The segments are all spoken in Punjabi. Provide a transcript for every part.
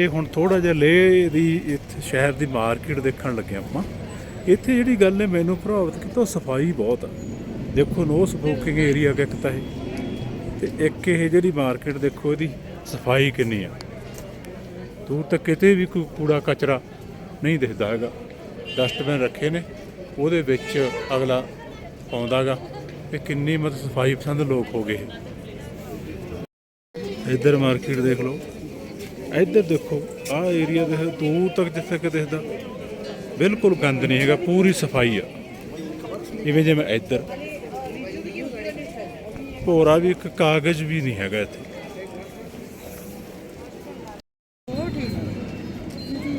ਇਹ ਹੁਣ ਥੋੜਾ ਜਿਹਾ ਲੇਹ ਦੀ ਇੱਥੇ ਸ਼ਹਿਰ ਦੀ ਮਾਰਕੀਟ ਦੇਖਣ ਲੱਗੇ ਆਪਾਂ। ਇੱਥੇ ਜਿਹੜੀ ਗੱਲ ਨੇ ਮੈਨੂੰ ਪ੍ਰਭਾਵਿਤ ਕੀਤਾ ਸਫ਼ਾਈ ਬਹੁਤ ਆ। ਦੇਖੋ ਨੋ ਸਮੋਕਿੰਗ ਏਰੀਆ ਕਿ ਇੱਕ ਤਾਂ ਇਹ। ਤੇ ਇੱਕ ਇਹ ਜਿਹੜੀ ਮਾਰਕੀਟ ਦੇਖੋ ਇਹਦੀ ਸਫ਼ਾਈ ਕਿੰਨੀ ਆ। ਦੂਰ ਤੱਕ ਕਿਤੇ ਵੀ ਕੋਈ ਕੂੜਾ ਕਚਰਾ ਨਹੀਂ ਦਿਖਦਾ ਹੈਗਾ। ਡਸਟਬਿਨ ਰੱਖੇ ਨੇ, ਉਹਦੇ ਵਿੱਚ ਅਗਲਾ ਪਾਉਂਦਾਗਾ ਇਹ ਕਿੰਨੀ ਮਤਲਬ ਸਫ਼ਾਈ ਪਸੰਦ ਲੋਕ ਹੋ ਗਏ। ਇੱਧਰ ਮਾਰਕੀਟ ਦੇਖ ਲਓ। ਇੱਧਰ ਦੇਖੋ, ਆਹ ਏਰੀਆ ਦੇ ਦੂਰ ਤੱਕ ਜਿੱਥੇ ਕਿ ਦਿਖਦਾ, ਬਿਲਕੁਲ ਗੰਦ ਨਹੀਂ ਹੈਗਾ, ਪੂਰੀ ਸਫ਼ਾਈ ਆ। ਇਵੇਂ ਜਿਵੇਂ ਇੱਧਰ। ਭੋਰਾ ਵੀ ਇੱਕ ਕਾਗਜ਼ ਵੀ ਨਹੀਂ ਹੈਗਾ ਇੱਥੇ।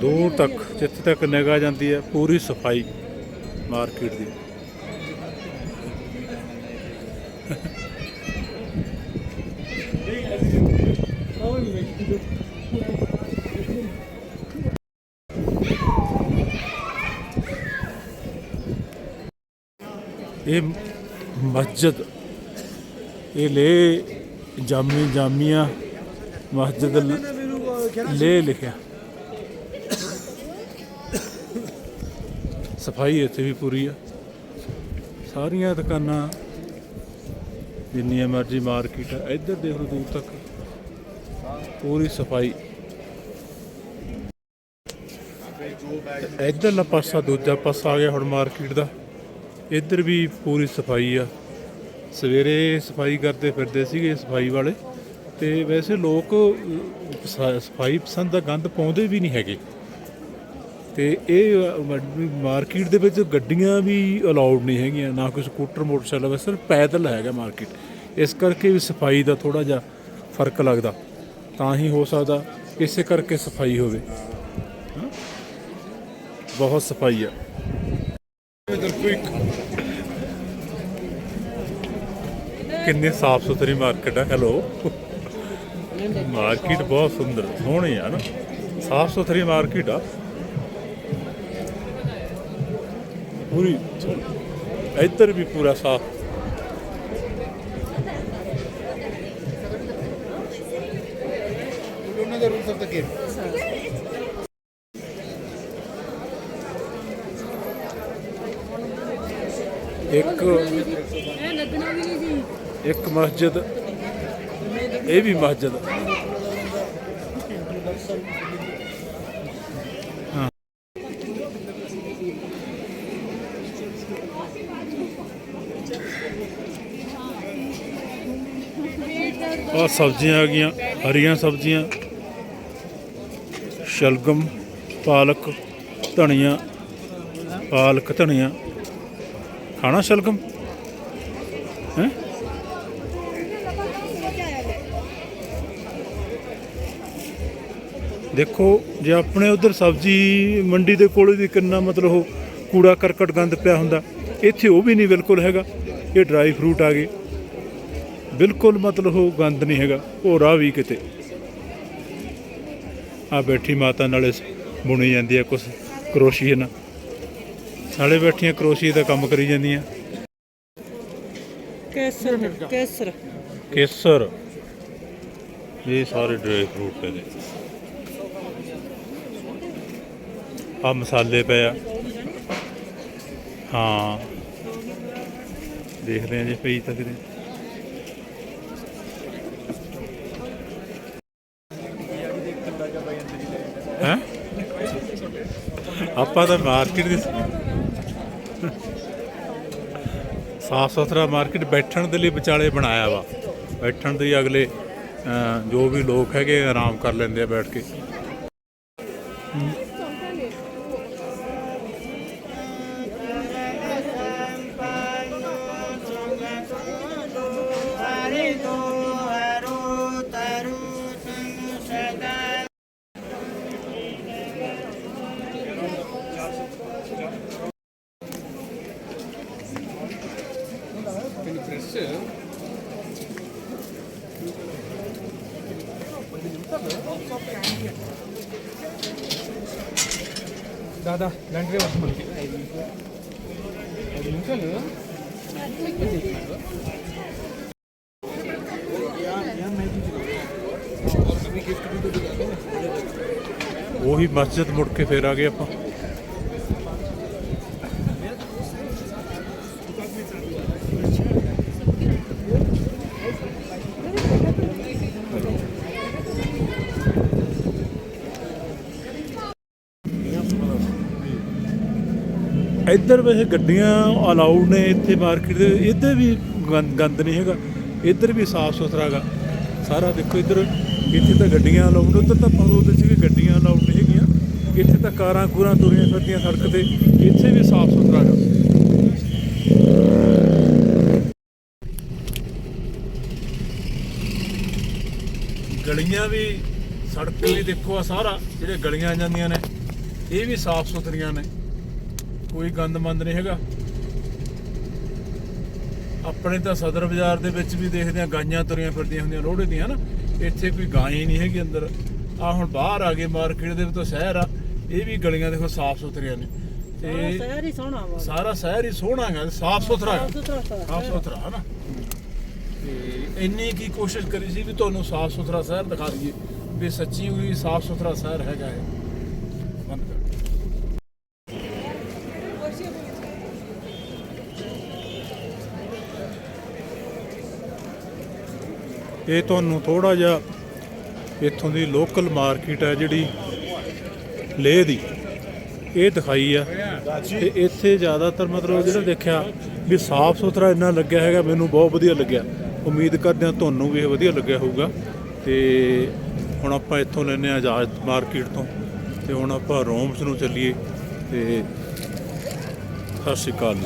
ਦੂਰ ਤੱਕ, ਜਿੱਥੇ ਤੱਕ ਨਿਗਾਹ ਜਾਂਦੀ ਹੈ ਪੂਰੀ ਸਫ਼ਾਈ ਮਾਰਕੀਟ ਦੀ। ਇਹ ਮਸਜਿਦ, ਇਹ ਲੇ ਜਾਮੀ ਜਾਮੀਆਂ ਮਸਜਿਦ ਲੇ ਲਿਖਿਆ। ਸਫ਼ਾਈ ਇੱਥੇ ਵੀ ਪੂਰੀ ਆ। ਸਾਰੀਆਂ ਦੁਕਾਨਾਂ ਜਿੰਨੀਆਂ ਮਰਜ਼ੀ ਮਾਰਕੀਟ ਆ, ਇੱਧਰ ਦੇਖ ਲਓ ਦੂਰ ਤੱਕ। ਪੂਰੀ ਸਫ਼ਾਈ। ਇੱਧਰਲਾ ਪਾਸਾ ਦੂਜਾ ਪਾਸਾ ਆ ਗਿਆ ਹੁਣ ਮਾਰਕੀਟ ਦਾ। ਇੱਧਰ ਵੀ ਪੂਰੀ ਸਫ਼ਾਈ ਆ। ਸਵੇਰੇ ਸਫ਼ਾਈ ਕਰਦੇ ਫਿਰਦੇ ਸੀਗੇ ਸਫ਼ਾਈ ਵਾਲੇ ਤੇ ਵੈਸੇ ਲੋਕ ਸਫ਼ਾਈ ਪਸੰਦ ਦਾ ਗੰਦ ਪਾਉਂਦੇ ਵੀ ਨਹੀਂ ਹੈਗੇ। ਤੇ ਇਹ ਮਾਰਕੀਟ ਦੇ ਵਿੱਚ ਗੱਡੀਆਂ ਵੀ ਅਲਾਉਡ ਨਹੀਂ ਹੈਗੀਆਂ, ਨਾ ਕੋਈ ਸਕੂਟਰ, ਮੋਟਰਸਾਈਕਲ, ਵੈਸੇ ਸਿਰਫ ਪੈਦਲ ਹੈਗਾ ਮਾਰਕੀਟ। ਇਸ ਕਰਕੇ ਵੀ ਸਫ਼ਾਈ ਦਾ ਥੋੜਾ ਜਿਹਾ ਫ਼ਰਕ ਲੱਗਦਾ, ਤਾਂ ਹੀ ਹੋ ਸਕਦਾ ਇਸੇ ਕਰਕੇ ਸਫ਼ਾਈ ਹੋਵੇ। ਬਹੁਤ ਸਫ਼ਾਈ ਆ। ਕਿੰਨੀ ਸਾਫ਼ ਸੁਥਰੀ ਮਾਰਕੀਟ ਹੈ ਹੈਲੋ ਮਾਰਕੀਟ ਬਹੁਤ ਸੁੰਦਰ, ਸੋਹਣੀ ਆ ਨਾ। ਸਾਫ਼ ਸੁਥਰੀ ਮਾਰਕੀਟ ਆ। ਪੂਰੀ ਇੱਧਰ ਵੀ ਪੂਰਾ ਸਾਫ਼। You know the rules of the ਇੱਕ ਇੱਕ ਮਸਜਿਦ, ਇਹ ਵੀ ਮਸਜਿਦ। ਆ ਸਬਜ਼ੀਆਂ ਆ ਗਈਆਂ, ਹਰੀਆਂ ਸਬਜ਼ੀਆਂ, ਸ਼ਲਗਮ, ਪਾਲਕ, ਧਨੀਆ ਪਾਲਕ ਧਨੀਆ। ਖਾਣਾ ਸ਼ਲਗਮ? ਹੈ? ਦੇਖੋ, ਜੇ ਆਪਣੇ ਉਧਰ ਸਬਜ਼ੀ ਮੰਡੀ ਦੇ ਕੋਲ ਵੀ ਕਿੰਨਾ ਮਤਲਬ ਉਹ ਕੂੜਾ ਕਰਕਟ ਗੰਦ ਪਿਆ ਹੁੰਦਾ, ਇੱਥੇ ਉਹ ਵੀ ਨਹੀਂ ਬਿਲਕੁਲ ਹੈਗਾ। ਇਹ ਡਰਾਈ ਫਰੂਟ ਆ ਗਏ। ਬਿਲਕੁਲ ਮਤਲਬ ਉਹ ਗੰਦ ਨਹੀਂ ਹੈਗਾ, ਉਹ ਰਾਹ ਵੀ ਕਿਤੇ। ਆ ਬੈਠੀ ਮਾਤਾ ਨਾਲੇ ਬੁਣੀ ਜਾਂਦੀ ਹੈ ਕੁਛ ਕਰੋਸ਼ੀਏ ਨਾਲ। ਨਾਲੇ ਬੈਠੀਆਂ ਕਰੋਸ਼ੀਏ ਦਾ ਕੰਮ ਕਰੀ ਜਾਂਦੀਆਂ। ਕੇਸਰ ਕੇਸਰ। ਕੇਸਰ। ਇਹ ਸਾਰੇ ਡਰਾਈ ਫਰੂਟ ਪਏ ਨੇ। ਆ ਮਸਾਲੇ ਪਏ ਆ। ਹਾਂ। ਦੇਖਦੇ ਆ ਜੇ ਪਈ ਤਾਂ ਕਿਤੇ। ਹੈ? ਆਪਾਂ ਤਾਂ ਮਾਰਕੀਟ ਦੀ ਸਾਫ਼ ਸੁਥਰਾ ਮਾਰਕੀਟ ਬੈਠਣ ਦੇ ਲਈ ਵਿਚਾਲੇ ਬਣਾਇਆ ਵਾ। ਬੈਠਣ ਦੇ ਲਈ ਅਗਲੇ ਜੋ ਵੀ ਲੋਕ ਹੈਗੇ ਆਰਾਮ ਕਰ ਲੈਂਦੇ ਆ ਬੈਠ ਕੇ। దాదా గంటే వస్తుంది మనకి ఐదు నిమిషాలు ਉਹੀ ਮਸਜਿਦ ਮੁੜ ਕੇ ਫੇਰ ਆ ਗਏ ਆਪਾਂ ਇੱਧਰ ਵੈਸੇ ਗੱਡੀਆਂ ਅਲਾਉਡ ਨੇ ਇੱਥੇ ਮਾਰਕੀਟ ਦੇ, ਇੱਧਰ ਵੀ ਗੰਦ ਗੰਦ ਨਹੀਂ ਹੈਗਾ, ਇੱਧਰ ਵੀ ਸਾਫ਼ ਸੁਥਰਾ ਹੈਗਾ। ਸਾਰਾ ਦੇਖੋ ਇੱਧਰ, ਇੱਥੇ ਤਾਂ ਗੱਡੀਆਂ ਅਲਾਉਡ ਉੱਧਰ ਤਾਂ ਆਪਾਂ ਉਹਦੇ ਚ ਗੱਡੀਆਂ ਅਲਾਉਡ ਨਹੀਂ ਹੈਗੀਆਂ, ਇੱਥੇ ਤਾਂ ਕਾਰਾਂ ਕੂਰਾਂ ਤੁਰੀਆਂ ਫਿਰਦੀਆਂ ਸੜਕ ਤੇ, ਇੱਥੇ ਵੀ ਸਾਫ਼ ਸੁਥਰਾ ਹੈਗਾ। ਗਲੀਆਂ ਵੀ, ਸੜਕ ਵੀ ਦੇਖੋ ਆ ਸਾਰਾ, ਜਿਹੜੇ ਗਲੀਆਂ ਜਾਂਦੀਆਂ ਨੇ, ਇਹ ਵੀ ਸਾਫ਼ ਸੁਥਰੀਆਂ ਨੇ। ਕੋਈ ਗੰਦ ਮੰਦ ਨਹੀਂ ਹੈਗਾ। ਆਪਣੇ ਤਾਂ ਸਦਰ ਬਾਜ਼ਾਰ ਦੇ ਵਿੱਚ ਵੀ ਦੇਖਦੇ ਆ ਗਾਈਆਂ ਤੁਰੀਆਂ ਫਿਰਦੀਆਂ ਹੁੰਦੀਆਂ ਲੋਹੜੇ ਦੀਆਂ ਨਾ। ਇੱਥੇ ਕੋਈ ਗਾਂ ਹੀ ਨਹੀਂ ਹੈਗੀ ਅੰਦਰ। ਆ ਹੁਣ ਬਾਹਰ ਆ ਗਏ ਮਾਰਕੀਟ ਦੇ ਵਿੱਚ ਸ਼ਹਿਰ ਆ। ਇਹ ਵੀ ਗਲੀਆਂ ਦੇਖੋ ਸਾਫ਼ ਸੁਥਰੀਆਂ ਨੇ ਸਾਰਾ ਤੇ ਸ਼ਹਿਰ ਹੀ ਸੋਹਣਾ ਵਾ। ਸਾਰਾ ਸ਼ਹਿਰ ਹੀ ਸੋਹਣਾ ਹੈਗਾ ਸਾਫ਼ ਸੁਥਰਾ ਹੈ। ਸਾਫ਼ ਸੁਥਰਾ ਹੈ ਨਾ? ਤੇ ਇੰਨੀ ਕੀ ਕੋਸ਼ਿਸ਼ ਕਰੀ ਸੀ ਵੀ ਤੁਹਾਨੂੰ ਸਾਫ਼ ਸੁਥਰਾ ਸ਼ਹਿਰ ਦਿਖਾ ਦਈਏ। ਵੀ ਸੱਚੀ ਹੋਈ ਸਾਫ਼ ਸੁਥਰਾ ਸ਼ਹਿਰ ਹੈਗਾ ਹੈ ਇਹ ਤੁਹਾਨੂੰ ਥੋੜਾ ਜਿਹਾ ਇੱਥੋਂ ਦੀ ਲੋਕਲ ਮਾਰਕੀਟ ਹੈ ਜਿਹੜੀ ਲੇਹ ਦੀ। ਇਹ ਦਿਖਾਈ ਆ ਤੇ ਇੱਥੇ ਜ਼ਿਆਦਾਤਰ ਮਤਲਬ ਜਿਹੜਾ ਦੇਖਿਆ ਵੀ ਸਾਫ਼ ਸੁਥਰਾ ਇੰਨਾ ਲੱਗਿਆ ਹੈਗਾ, ਮੈਨੂੰ ਬਹੁਤ ਵਧੀਆ ਲੱਗਿਆ। ਉਮੀਦ ਕਰਦੇ ਹਾਂ ਤੁਹਾਨੂੰ ਵੀ ਇਹ ਵਧੀਆ ਲੱਗਿਆ ਹੋਊਗਾ। ਤੇ ਹੁਣ ਆਪਾਂ ਇੱਥੋਂ ਲੈਨੇ ਆ ਆਜ਼ਾਦ ਮਾਰਕੀਟ ਤੋਂ। ਤੇ ਹੁਣ ਆਪਾਂ ਰੋਮਸ ਨੂੰ ਚੱਲੀਏ ਤੇ ਸਤਿ ਸ਼੍ਰੀ ਅਕਾਲ ਜੀ